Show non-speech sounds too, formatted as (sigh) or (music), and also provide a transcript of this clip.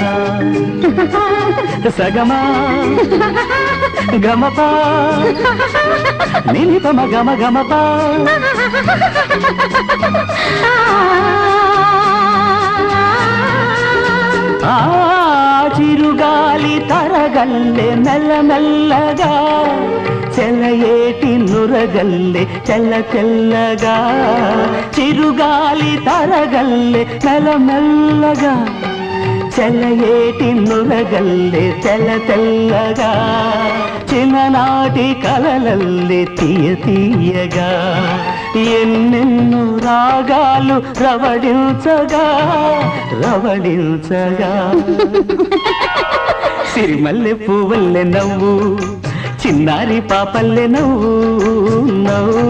(laughs) సగమా. గమపా. నిలిపమ గమ గమపా. ఆ చిరుగాలి తరగల్లె మెల్లమెల్లగా చెలయేటి నురగల్లె చెల్ల చెల్లగా చిరుగాలి తరగల్లె మెల్లమెల్లగా చెలయేటి నురగల్లె తెల్ల తెల్లగా చిన్ననాటి కలలల్లె తీయ తీయగా ఎన్నెన్నో రాగాలు రవడించగా రవడించగా సిరిమల్లె పువ్వల్లె నవ్వు చిన్నారి పాపల్లె నవ్వు నవ్వు.